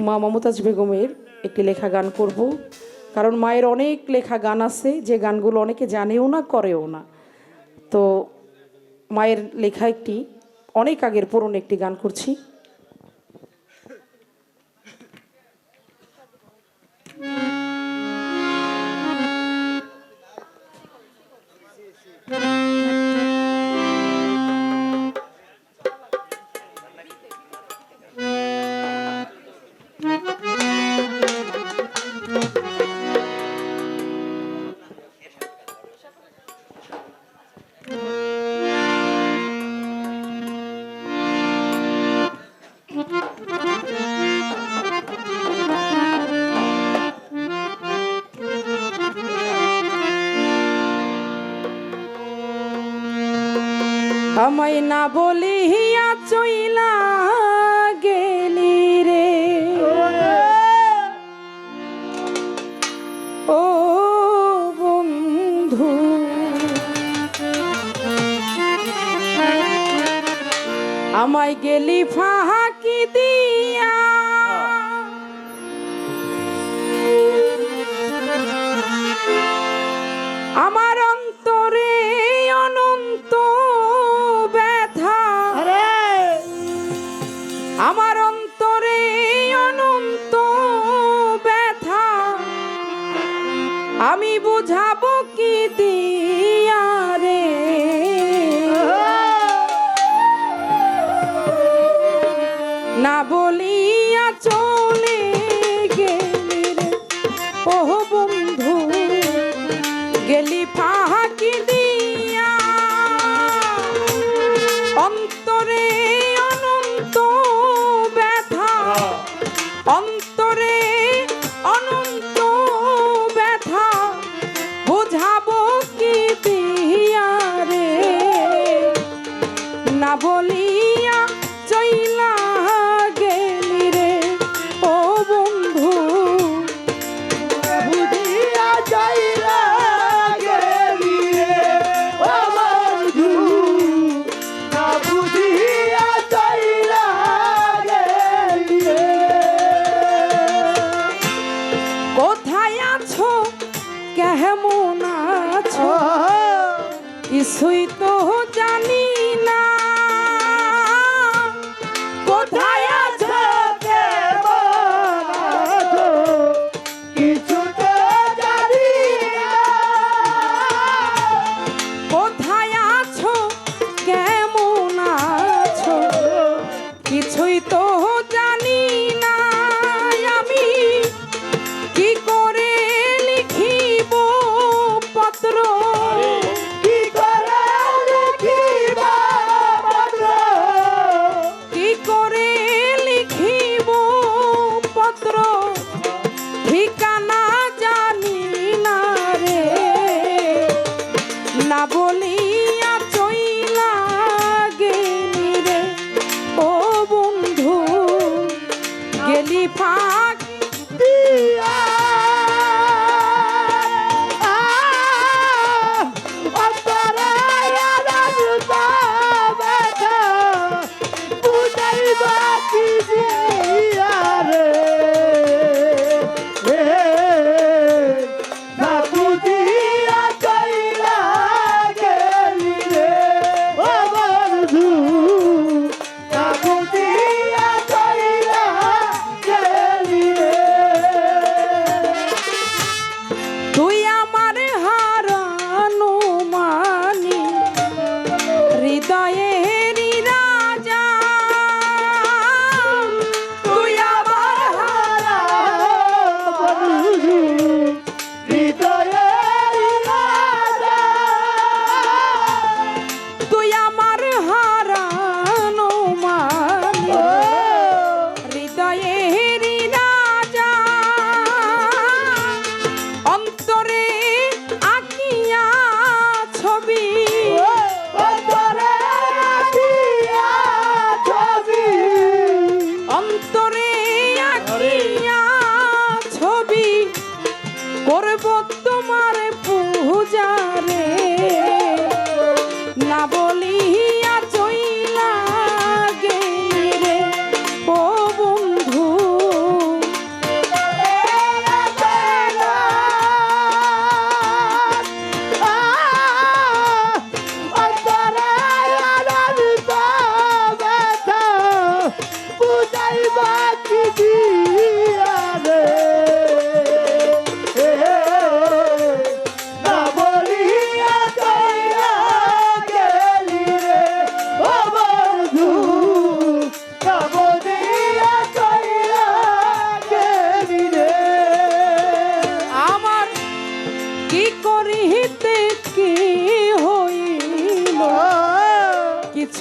মা মমতাজ বেগমের একটি লেখা গান করব। কারণ মায়ের অনেক লেখা গান আছে, যে গানগুলো অনেকে জানেও না, করেও না। তো মায়ের লেখা একটি, অনেক আগের পুরনো একটি গান করছি। আমায় না বলিয়া চইলা গেলি রে। ও বন্ধু আমায় গেলি ফাঁকি দিয়া। আমার কিছুই তো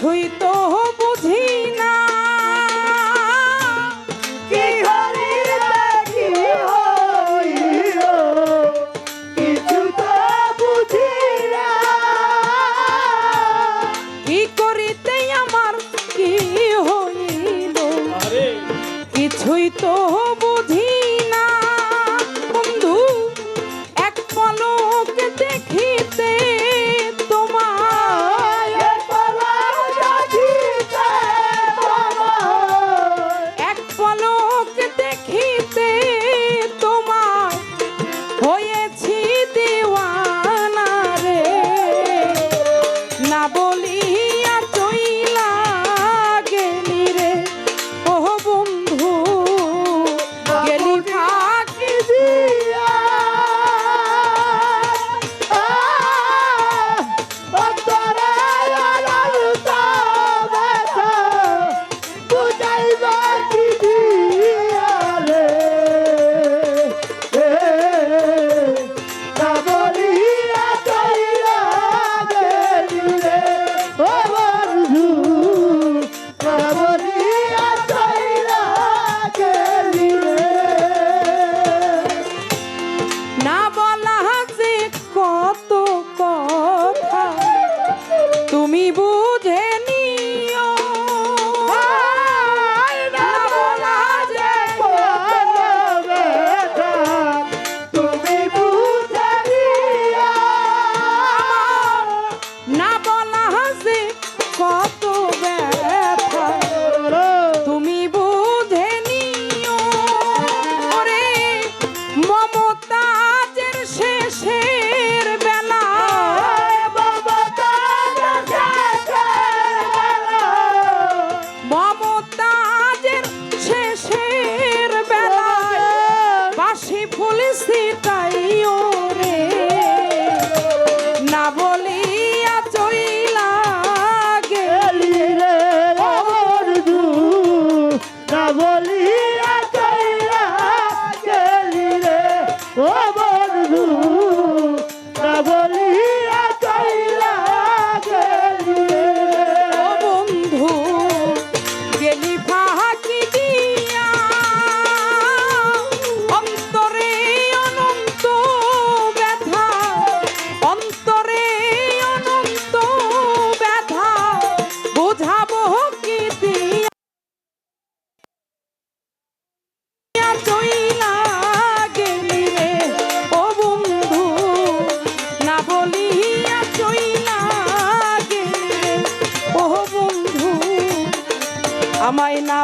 কিছুই তো বাসি ফুল আমায় না